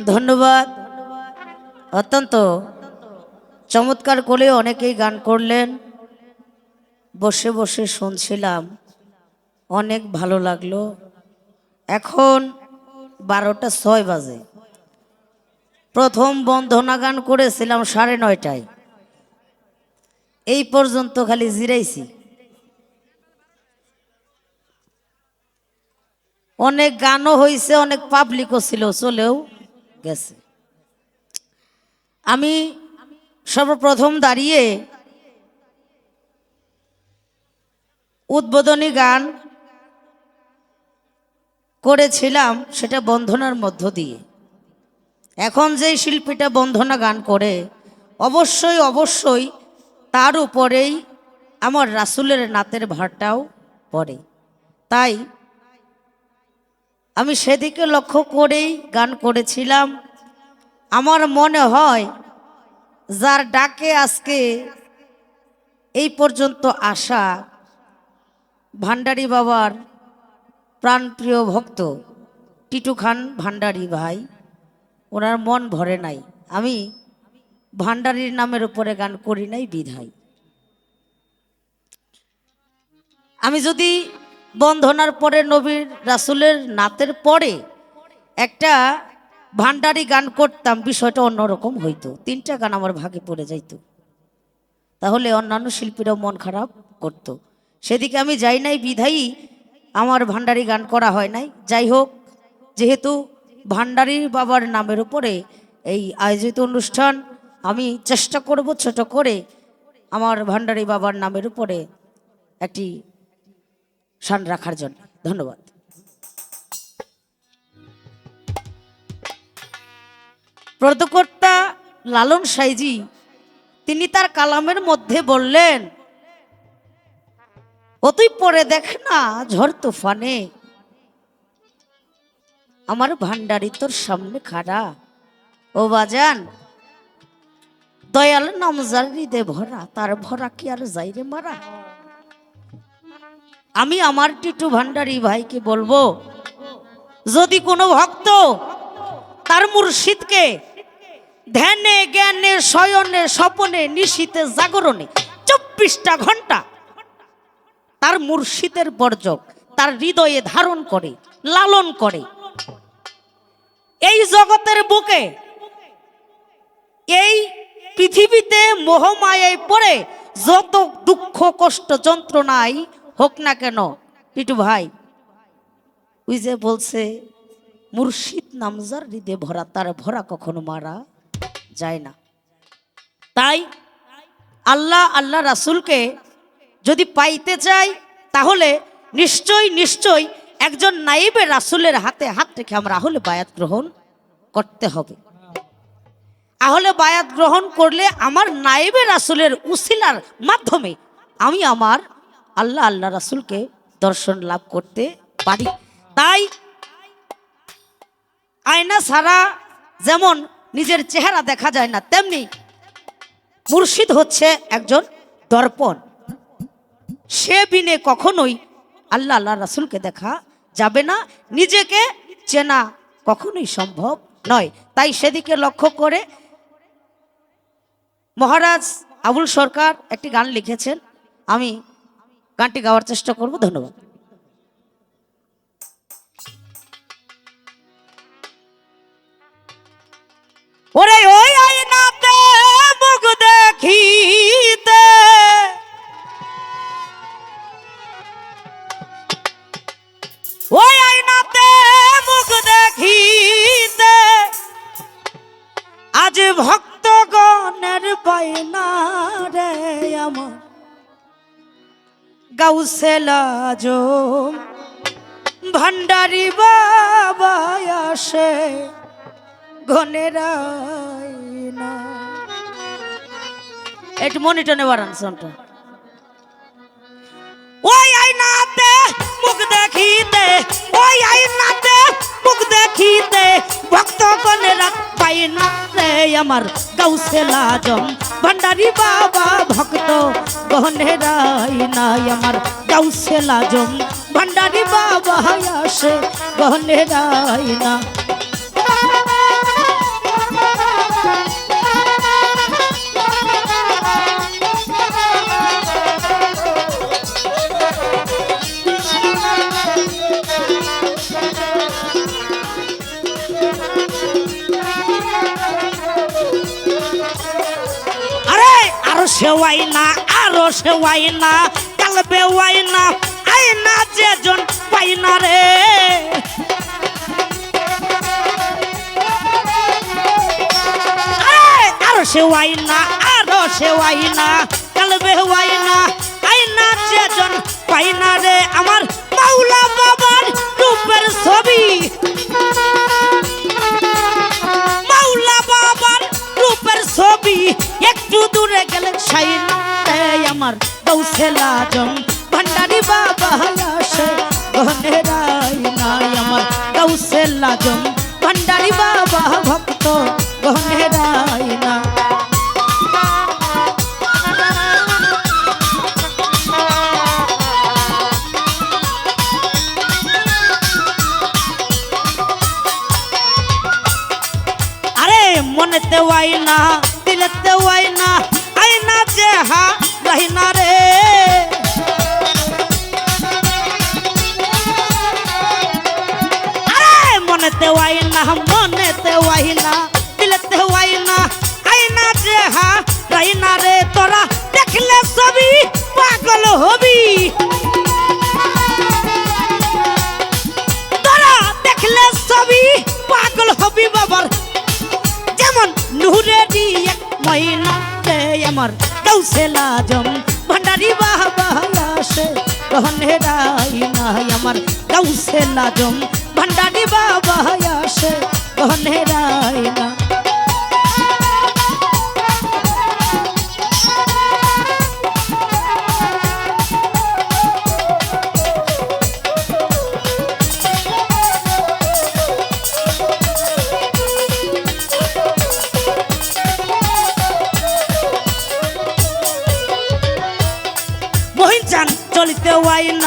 ধন্যবাদ। অত্যন্ত চমৎকার করে অনেকেই গান করলেন। বসে বসে শুনছিলাম। অনেক ভালো লাগল। এখন বারোটা ছয় বাজে। প্রথম বন্ধনা গান করেছিলাম সাড়ে নয়টায়। এই পর্যন্ত খালি জিরাইছি। অনেক গানও হয়েছে অনেক পাবলিকও ছিল, চলেও। গেছে। আমি সর্বপ্রথম দাঁড়িয়ে উদ্বোধনী গান করেছিলাম সেটা বন্ধনার মধ্য দিয়ে। এখন যেই শিল্পীটা বন্ধনা গান করে, অবশ্যই অবশ্যই তার উপরেই আমার রাসুলের নাতের ভারটাও পড়ে। তাই আমি সেদিকে লক্ষ্য করেই গান করেছিলাম। আমার মনে হয় যার ডাকে আজকে এই পর্যন্ত আসা ভান্ডারী বাবার প্রাণপ্রিয় ভক্ত টিটু খান ভান্ডারী ভাই, ওনার মন ভরে নাই। আমি ভান্ডারীর নামের উপরে গান করি নাই বিধাই আমি যদি বন্ধনার পরে নবীর রাসুলের নাতের পরে একটা ভান্ডারি গান করতাম, বিষয়টা অন্যরকম হইতো। তিনটা গান আমার ভাগে পড়ে যাইতো। তাহলে অন্যান্য শিল্পীরাও মন খারাপ করত। সেদিকে আমি যাই নাই, বিধায়ী আমার ভান্ডারি গান করা হয় নাই। যাই হোক, যেহেতু ভান্ডারি বাবার নামের উপরে এই আয়োজিত অনুষ্ঠান, আমি চেষ্টা করব ছোট করে আমার ভান্ডারি বাবার নামের উপরে একটি শান রাখার জন্য। ধন্যবাদ। প্রদকর্তা লালন সাইজি, তিনি তার কালামের মধ্যে বললেন, অতই পরে দেখ না ঝড় তুফানে। আমার ভান্ডারি তোর সামনে খাড়া। ও বাজান, দয়াল নামজার হৃদে ভরা, তার ভরা কি আর যাইরে মারা? আমি আমার টিটু ভান্ডারি ভাইকে বলব, যদি কোনো ভক্ত তার মুর্শিদকে ধ্যানে, জ্ঞানে, শয়নে, স্বপনে, নিশীতে, জাগরণে চব্বিশটা ঘণ্টা তার মুর্শিদের বর্জক, তার হৃদয়ে ধারণ করে, লালন করে, এই জগতের বুকে, এই পৃথিবীতে মোহমায়ায় পড়ে যত দুঃখ, কষ্ট যন্ত্রণায় হোক না কেন টিটু ভাই, ওই যে বলছে, মুর্শিদ নামজার হৃদে ভরা, তার ভরা কখনো মারা যায় না। তাই আল্লাহ আল্লাহ রাসুলকে যদি পাইতে চাই, তাহলে নিশ্চয় নিশ্চয় একজন নাইবে রাসুলের হাতে হাত রেখে আমরা আহলে বায়াত গ্রহণ করতে হবে। আহলে বায়াত গ্রহণ করলে আমার নাইবে রাসুলের উসিলার মাধ্যমে আমি আমার আল্লাহ আল্লাহ রাসুলকে দর্শন লাভ করতে পারি। তাই আয়না ছাড়া যেমন নিজের চেহারা দেখা যায় না, তেমনি মুর্শিদ হচ্ছে একজন দর্পণ। সে বিনে কখনোই আল্লাহ আল্লাহ রাসুলকে দেখা যাবে না, নিজেকে চেনা কখনোই সম্ভব নয়। তাই সেদিকে লক্ষ্য করে মহারাজ আবুল সরকার একটি গান লিখেছেন, আমি গানটি গাওয়ার চেষ্টা করব ধন্যবাদ। ওরে ওই আয়নাতে গাউসেলা জম। ভান্ডারি বাবা আসে ঘনেরাই না একটু মনিটনে বাড়ান ওই আইনাতে মুখ দেখিতে, ওই আইনাতে মুখ দেখিতে, ভক্ত গণেরা পাই না রে আমার গাউসে লাজম। ভান্ডারি বাবা ভক্ত গহনেরাই নাই আমার গাউসে লাজম। ভান্ডারি বাবা আসে গহনেরাই না। আরও সেওয়াই না আরও সেওয়াই না কালবে ওয়াই না আই না যে জন পাই না রে আরে সেওয়াই না আরও সেওয়াই না কালবে ওয়াই না আই না যে জন পাই না রে। আমার মাওলা বাবার রূপের ছবি সাইন আমার গৌসে লাজম। ভান্ডারি বাবা আমার গৌসে লাজম। ভান্ডারি বাবা ভক্ত না। মনেতে না আই না যে হা রহি না রে আরে মনেতে ওয়াই না মনেতে ওয়াই না দিলেতে ওয়াই না আই না যে হা রহি না রে তোরা দেখলে ছবি পাগল হবি আমার গৌসে লাজম ভান্ডারি বাবা আসে গহনে রাই নাই আমার গৌসে লাজম ভান্ডারি বাবা আসে গহনে রাই না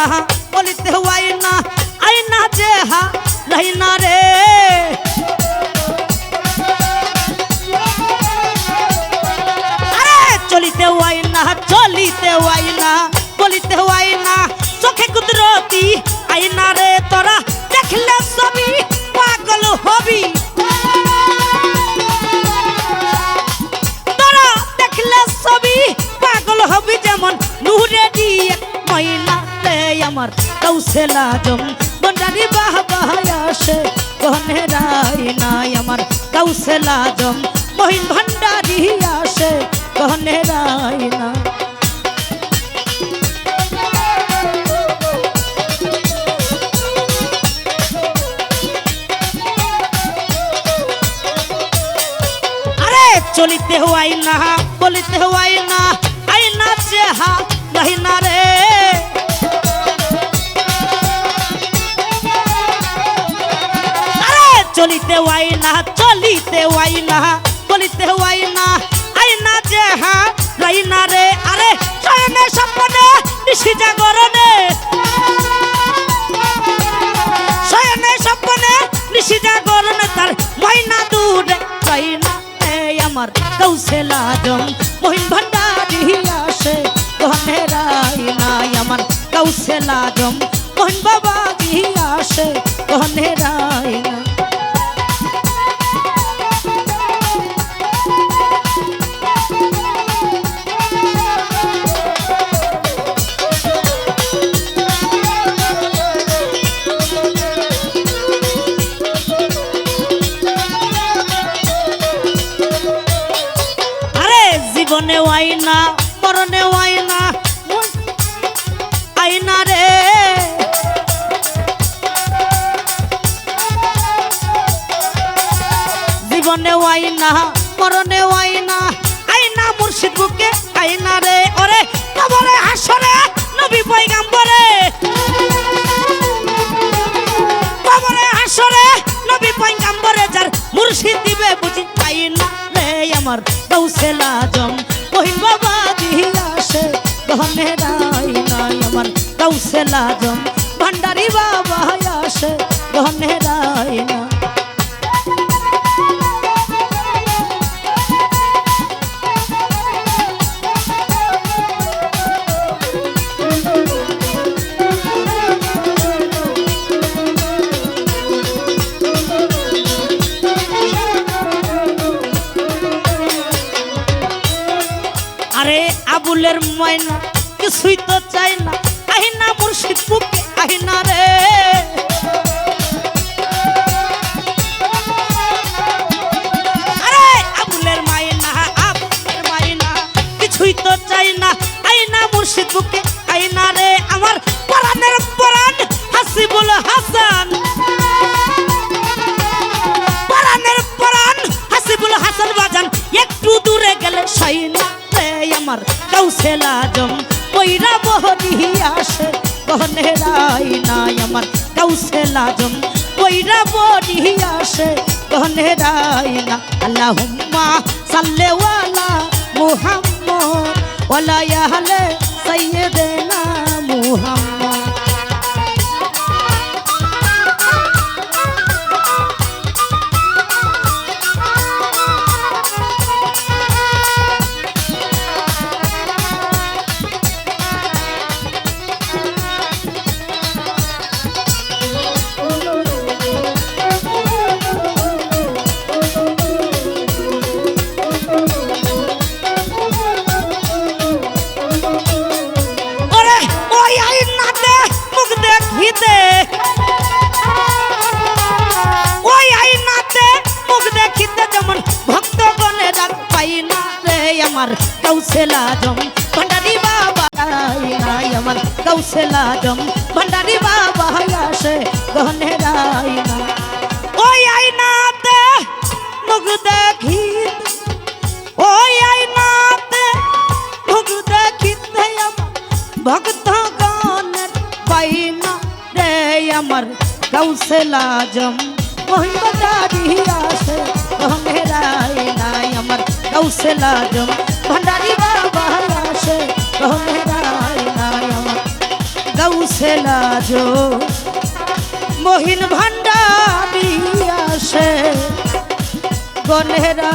না বলিতে ওয়াই না আই না যে হা রহি না রে আরে চলিতে ওয়াই না চলিতে ওয়াই না বলিতে ওয়াই না চোখে কুদরতি আই রে তোরা দেখলে কৌশে লাজম বন্ডারি বাহ বাহ আসে গহনে রাই নাই আমার কৌশে লাজম মহিন ভান্ডারি আসে গহনে রাই না চলিতে হওয়াই না বলিতে হওয়াই না আই না যে হা না রে চলিতে ওয়াই না, চলিতে ওয়াই না বলিতে হওয়াই না। আই না যে হা রহি না রে, আরে শয়নে স্বপ্নে নিশি জাগরণে। শয়নে স্বপ্নে নিশি জাগরণে, তার ময়না দূরে চাই না আমার কৌশে লাজম মহিন ভান্ডারি আসে গহনে রাই নাই আমার কৌশে লাজম মহিন বাবা আসে গহনে রাই না মরণে আয়না মরণে আয়না। আইনা রে। জীবনে আয়না মরণে আয়না। গৌসেল আজম ভান্ডারি বাবা আসে গহনে রাইনা আরে আবুলের ময়না কিছুই তো চাই না। মুর্শিদ বুকে আহিনা রে রাই নাই আমার, কাউসে লাজম কইরা বহরি আসে কনে রাই না। আল্লাহ হুম্মা সাল্লে ওয়ালা মুহাম্মদ, ওয়ালা ইয়াহলে সাইয়েদেনা মুহাম্মদ। আমার কৌশল আজম ভান্ডারি বাবা নাই আমার কৌশল আজম ভান্ডারি বাবা আসে গহনে রাই না ওই আইনাতে মুখ দেখিতে ওই আইনাতে মুখ দেখিতে আমার ভক্ত গানের পাইনা রে আমার কৌশল আজম মহিমদারি আসে মেরাই নাই আমার কৌশল আজম ভান্ডারি বাবা আসে কৌশল আজম মহিন ভান্ডারি আসে গনেরা